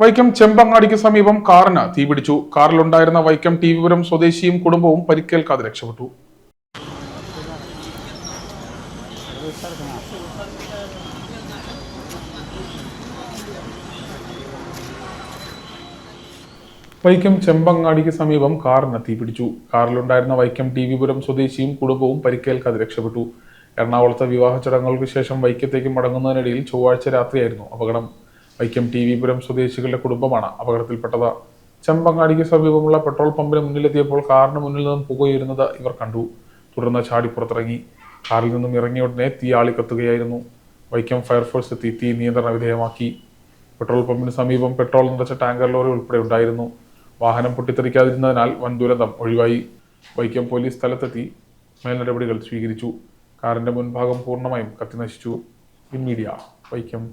വൈക്കം ചെമ്പങ്ങാടിക്ക് സമീപം കാറിന് തീപിടിച്ചു. കാറിലുണ്ടായിരുന്ന വൈക്കം ടി വിപുരം സ്വദേശിയും കുടുംബവും പരിക്കേൽക്കാതെ രക്ഷപ്പെട്ടു. വൈക്കം ചെമ്പങ്ങാടിക്ക് സമീപം കാറിന് തീപിടിച്ചു. കാറിലുണ്ടായിരുന്ന വൈക്കം ടി വിപുരം സ്വദേശിയും കുടുംബവും പരിക്കേൽക്കാതെ രക്ഷപ്പെട്ടു. എറണാകുളത്തെ വിവാഹ ചടങ്ങുകൾക്ക് ശേഷം വൈക്കത്തേക്ക് മടങ്ങുന്നതിനിടയിൽ ചൊവ്വാഴ്ച രാത്രിയായിരുന്നു അപകടം. വൈക്കം ടി വി പുരം സ്വദേശികളുടെ കുടുംബമാണ്. അപകടത്തിൽപ്പെട്ടത് ചെമ്പങ്ങാടിക്ക് സമീപമുള്ള പെട്രോൾ പമ്പിന് മുന്നിലെത്തിയപ്പോൾ കാറിന് മുന്നിൽ നിന്നും പുകയുരുന്നത് ഇവർ കണ്ടു. തുടർന്ന് ചാടി പുറത്തിറങ്ങി. കാറിൽ നിന്നും ഇറങ്ങിയ ഉടനെ തീ ആളിക്കത്തുകയായിരുന്നു വൈക്കം ഫയർഫോഴ്സ് എത്തി തീ നിയന്ത്രണ വിധേയമാക്കി. പെട്രോൾ പമ്പിന് സമീപം പെട്രോൾ നിറച്ച ടാങ്കർ ലോറി ഉൾപ്പെടെ ഉണ്ടായിരുന്നു. വാഹനം പൊട്ടിത്തെറിക്കാതിരുന്നതിനാൽ വൻ ദുരന്തം ഒഴിവായി. വൈക്കം പോലീസ് സ്ഥലത്തെത്തി മേൽനടപടികൾ സ്വീകരിച്ചു. കാറിന്റെ മുൻഭാഗം പൂർണമായും കത്തിനശിച്ചു. In media Vaikom.